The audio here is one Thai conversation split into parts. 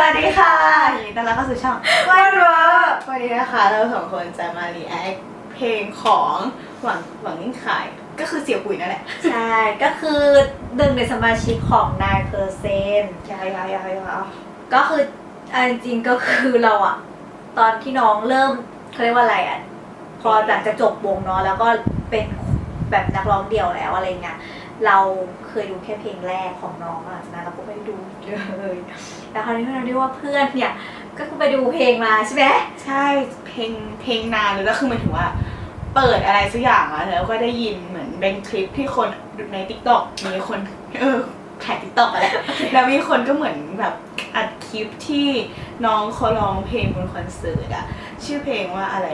วัสดีค่ะยินดีต้อนรับเข้าสู่ช่องวันเวอร์วันนี้นะคะเราสองคนจะมารีแอคเพลงของหวังหวังนิ่งขาย ก็คือเสี่ยวปุ๋ยนั่นแหละ ใช่ ก็คือหนึ่งในสมาชิกของนายเพอร์เซนยายายายาก็คือเอาจริงๆก็คือเราอะตอนที่น้องเริ่มเขาเรียกว่าอะไรอะพอหลังจากจบวงเนาะแล้วก็เป็นแบบนักร้องเดี่ยวแล้วอะไรเงี้ย เราเคยดูแค่เพลงแรกของน้องอะนะเราก็ไม่ได้ดูเลยแล้วคราวนี้เราได้ว่าเพื่อนเนี่ยก็คือไปดูเพลงมาใช่ไหมใช่เพลงเพลงนานเลยแล้วคือหมันถึงว่า เปิดอะไรสักอย่างอะแล้วก็ได้ยินเหมือนเป็นคลิปที่คนในทิกตอกมีคนเออถ่ายทิกตอกอะไรแล้วมีคนก็เหมือนแบบอัดคลิปที่น้องเขาร้องเพลงบนคอนเสิร์ตอะชื่อเพลงว่าอะไร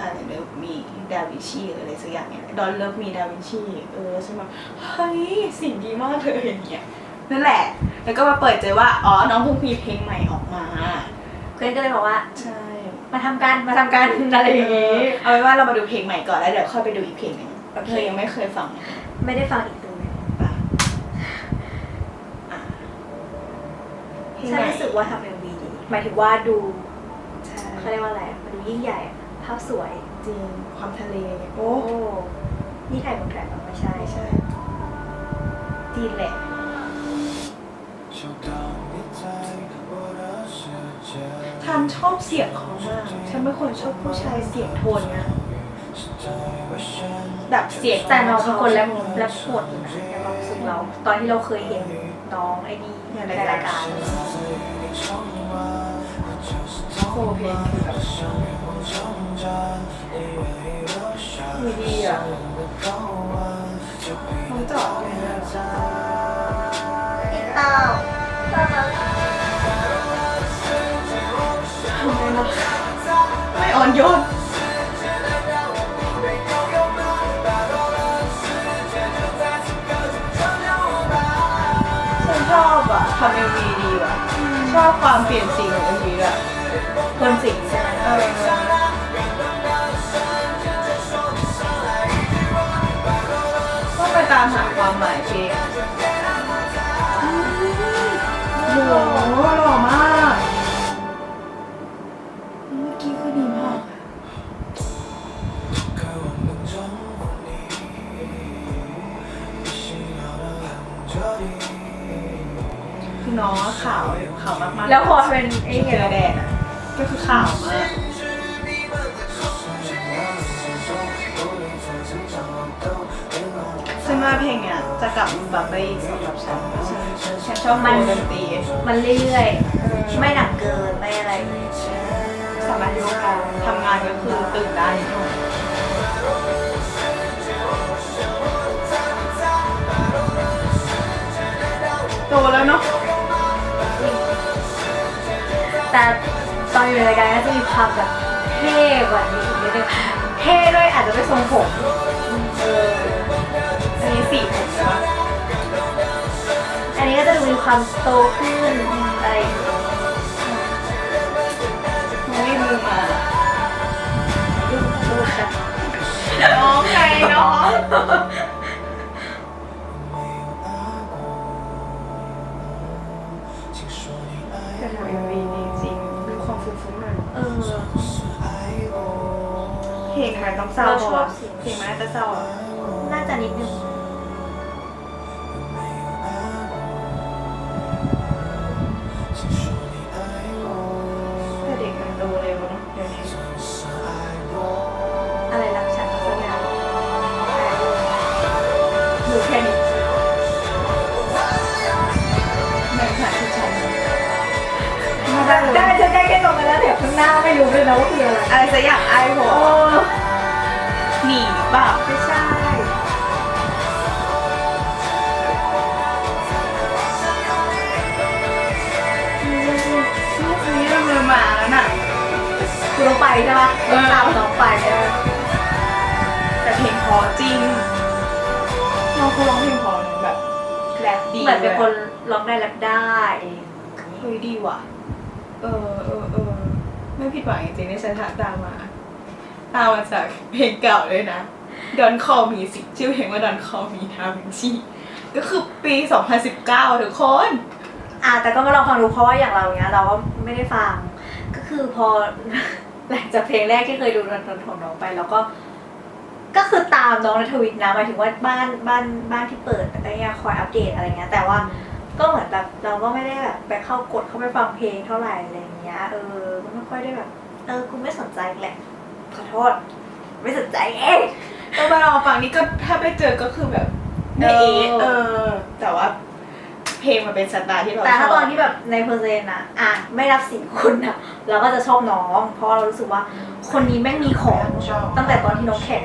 อะไรเลิฟมีดาวิชีอะไรสักอย่างเนี่ยดอนเลิฟมีดาวิชีเออใช่ไหมเฮ้ยสิ่งดีมากเลยอย่างเงี้ยนั่นแหละ แล้วก็มาเปิดเจอว่าอ๋อน้องเพิ่งมีเพลงใหม่ออกมา เพื่อนก็เลยบอกว่า ใช่ มาทำกันมาทำกันอะไรอย่างงี้ เอาไว้ว่าเรามาดูเพลงใหม่ก่อนแล้วเดี๋ยวค่อยไปดูอีกเพลงหนึ่งโอเค เธอยังไม่เคยฟังไม่ได้ฟังอีกเลยปะอะเพลงฉัใหนม่รู้สึกว่าทำเอ็มวีดีหมายถึงว่าดูใช่ เขาเรียกว่าอะไรอะมันดูยิ่งใหญ่อะ ภาพสวยจริงความทะเล โอ้นี่ถ่ายบนแทร็กไม่ใช่ใช่จีนแหละทันชอบเสียงเขามาก ฉันเป็นคนชอบผู้ชายเสียงโทนเนี้ยแบบเสียงแต่น้องเป็นคนแรปแรปโหดอยู่นะในความรู้สึกเรา ตอนที่เราเคยเห็นน้องไอ้นี่ในรายการโคเพลงคือแบบ มีดีอะน้องจอดเลยนะอ้าวทำไมล่ะไม่อ่อนโยนฉันชอบอะทำเอ็มวีดีว่ะ ชอบความเปลี่ยนสีของเอ็มวีอะคนสิงามหาความหมายเพลงโอ้โหหล่อมากเมื่อกี้คือดีมากคือน้องอะขาวขาวมากๆแล้วพอเป็นไอ้เจเงี้ยอแดดอะก็คือขาวมาก จะกลับมาแบบได้อีกสำหรับฉันฉันฉันชอบมันดนตรีมันเรื่อยๆ ไม่หนักเกิน ไม่อะไรสามารถยกการทำงานก็คือตื่นได้โตแล้วเนาะแต่ตอนอยู่ในรายการก็จะมีความแบบเท่กว่านี้อีกนิดนึงเท่ด้วยอาจจะไม่ทรงผมเอออันนี้สีผม ความโตขึ้นอะไรอย่างเงี้ยมันไม่มือมาดูดูค่ะน้องไงน้อง แต่เอ็มวีดีจริงมีความฟุ้งๆหน่อยเออ เพลงมันต้องเศร้าเราชอบปะเสียง เพลงมันน่าจะเศร้าอะน่าจะนิดนึง นะว่าคืออะไรอะไรสักอย่างไอ้ผมโอ้หนีหรือเปล่าไม่ใช่ ลูกนี้เริ่มเริ่มมาแล้วน่ะกูต้องไปใช่ปะเออตามน้องไปใช่ปะแต่เพลงพอจริงน้องเขาร้องเพลงพอนะแบบแรปดีเหมือนเป็นลยะคนร้องได้แรปได้ เฮ้ยดีว่ะ เออเออเออ ไม่ผิดหวังจริงๆที่ฉันตามมา ตามมาจากเพลงเก่าเลยนะ Don't Call Me สิชื่อเพลงว่า Don't Call Me ทาวินชีก็คือปี 2019 ทุกคน อะแต่ก็มาลองฟังดูเพราะว่าอย่างเราเนี้ย เราก็ไม่ได้ฟัง ก็คือพอ หลังจากเพลงแรกที่เคยดูนนทนของน้องไป แล้วก็ ก็คือตามน้องในทวิตนะหมายถึงว่าบ้านบ้านบ้านที่เปิดอะไรเงี้ยคอยอัปเดตอะไรเงี้ยแต่ว่า ก็เหมือนแบบเราก็ไม่ได้แบบไปเข้ากดเข้าไปฟังเพลงเท่าไหร่อะไรเงี้ยเออก็ไม่ค่อยได้แบบ เออกูไม่สนใจแหละขอโทษ ไม่สนใจเองก็มาลองฟังนี่ก็ถ้าไปเจอก็คือแบบไม่เอะเออ แต่ว่าเพลงมันเป็นสไตล์ที่เราแต่ถ้าชบตอนที่แบบในเพอร์เซนต์นะอะไม่รับสินคุณอะเราก็จะชอบน้อง เพราะเรารู้สึกว่าคนนี้แม่งมีของตั้งแต่ตอนที่น้องแข่ง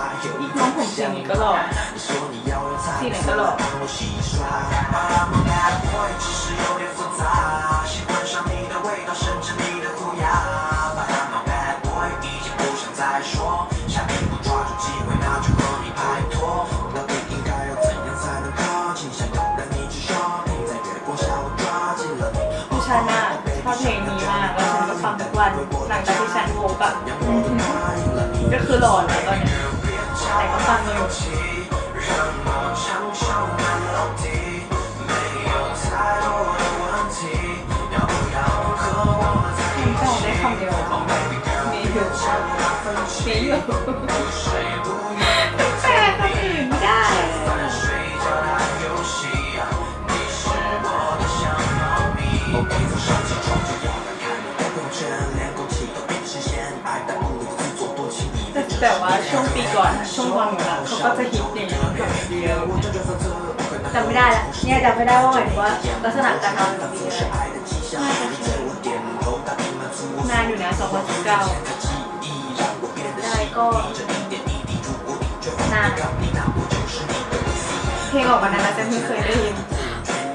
ก็หล่อที่ไหก็หล่อชอบมากชอบเพลงนี้มากแล้วฉันฟังทุกวันหลังจากที่ฉันโวกับบก็คือหลอนแล้วตอนนี้แต่ก็ฟังมาอย คำเดียวมีอยู่มีอยู่แปลคนอื่นไม่ได้แต่แต่ว่าช่วงปีก่อนอะช่วงวันหนูอะเขาก็จะฮิตอย่างนี้แบบเดียอะจำไม่ได้ละเนี่ยจำไม่ได้ว่าหมายถึงว่าลักษณะการทำแบบนี้ นานอยู่นะ2019ได้ก็นานเพลงออกมานานแล้วฉันเพิ่เคยได้ยิน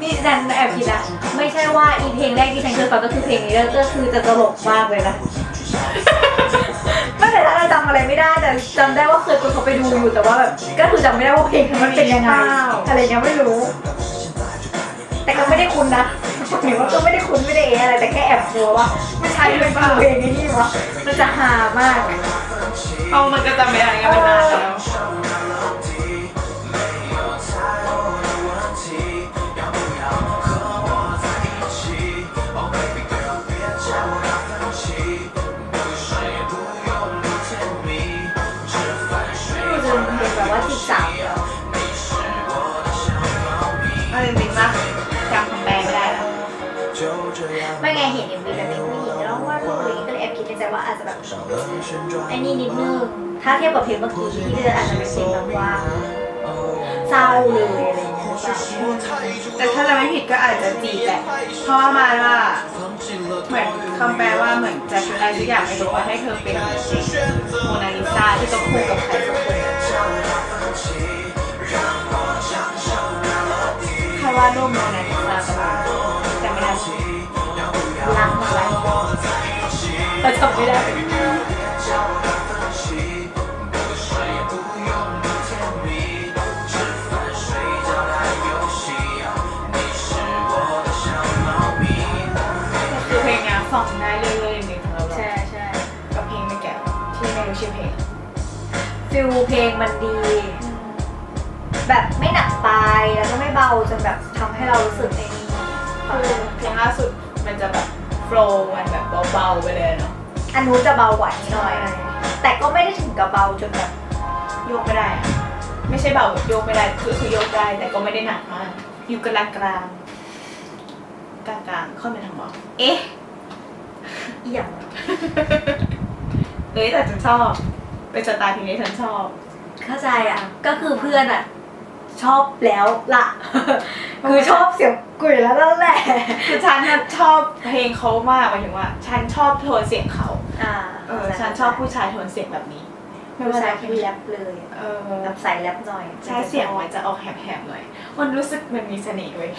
นี่ฉันแอบคิดนะไม่ใช่ว่าอีเพลงแรกที่ฉันเคยฟังก็คือเพลงนี้แล้วก็คือจะตลกมากเลยนะไม่แต่ถ้าจำอะไรไม่ได้แต่จำได้ว่าเคยกดเขาไปดูอยู่แต่ว่าแบบก็คือจำไม่ได้ว่าเพลงมันเป็นยังไงอะไรยังไม่รู้ แต่ก็ไม่ได้คุ้นนะ หมายว่าก็ไม่ได้คุ้นไม่ได้เอะอะไรแต่แค่แอบกลัวว่าไม่ใช่เป็นเพลงนี้นี่วะมันจะฮามาก เอามันก็จำไม่ได้ไงมันนานแล้ว ไม่รู้จะเป็นแบบว่าจีบสา เห็นแบบเป็นผู้หญิงแล้วว่าดรูปอะไรอย่างงี้ก็เลยแอบคิดในใจว่าอาจจะแบบไอ้นี่นิดนึงถ้าเทียบกับเพลงเมื่อกี้ที่เธออาจจะเป็นเพลงแบบว่าเศร้าเลยอะไรอย่างเงี้ยหรือเปล่าแต่ถ้าจะไม่ผิดก็อาจจะจีบแหละเพราะว่ามาว่า เหมือนคำแปลว่าเหมือนจะอะไรสักอย่างไม่รู้ว่าให้เธอเป็นโมนาลิซาที่ต้องคู่กับใครสักคนครว่าดรูปโมนาลิซากัน เราจำไม่ได้คือเพลงเนี้ยฟังได้เรื่อยๆจริงๆสำหรับเราใช่ใช่กับเพลงไม่แก่ที่ไม่รู้ชื่อเพลงฟิลเพลงมันดี แบบไม่หนักไปแล้วก็ไม่เบาจนแบบทำให้เรารู้สึกไอ้นี่คือเพลงล่าสุดมันจะแบบ โฟล์มันแบบเบาๆไปเลยเนาะอันนู้นจะเบากว่านี้หน่อย แต่ก็ไม่ได้ถึงกับเบาจนแบบโยกไม่ได้อะไม่ใช่เบาแบบโยกไม่ได้คือคือโยกได้แต่ก็ไม่ได้หนักมาก อยู่กลางกลางกลางกลางๆค่อยไปทางเบาเอ๊ะเอี่ยมเอ้ยแต่ฉันชอบ เป็นสไตล์เพลงนี้ฉันชอบ เข้าใจอะ ก็คือเพื่อนอะ ชอบแล้วล่ะ คือชอบเสียงกุยแล้วนั่นแหละ คือฉันน่ะชอบเพลงเขามากหมายถึงว่า ฉันชอบโทนเสียงเขาอ่าเออฉันชอบผู้ชายโทนเสียงแบบนี้ไม่ผู้ว่าชายจะที่แรปเลยเออแบบใส่แรปหน่อยใช้เสียงมันจะออกแหบๆหน่อย มันรู้สึกมันมีเสน่ห์เว้ย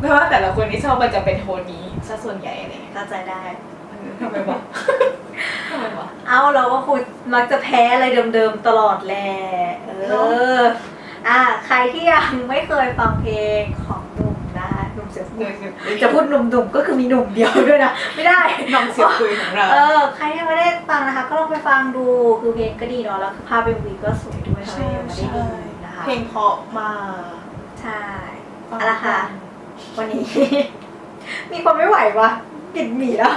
ไม่ว่าแต่ละคนที่ชอบมันจะเป็นโทนนี้ซะส่วนใหญ่อะไรเงี้ยเข้าใจได้ทำไมวะทำไมวะเอาเราก็คุยมักจะแพ้อะไรเดิมๆตลอดแหละเอเนอะออะใคร ที่ยังไม่เคยฟังเพลงของหนุ่มนะคะหนุ่มเสียงเดี๋ยวจะพูดหนุ่มๆก็คือมีหนุ่มเดียวด้วยนะไม่ได้น้องเสียงคุยของเราเออใครยังไม่ได้ฟังนะคะ ก็ลองไปฟังดูคือเพลงก็ดีเนาะแล้วคือภาพเอ็มวีก็สวยด้วยทำไมยังไม่ได้ดูนะคะเพลงเพราะมากใช่เอาละค่ะ วันนี้ มีคนไม่ไหววะปิดหมีแล้ว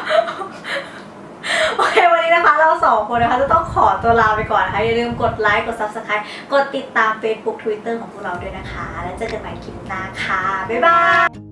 โอเควันนี้นะคะเราสองคนนะคะจะต้องขอตัวลาไปก่อนนะคะอย่าลืมกดไลค์กด subscribe กดติดตาม Facebook Twitter ของพวกเราด้วยนะคะ แล้วเจอกันใหม่คลิปหน้าค่ะ บ๊ายบาย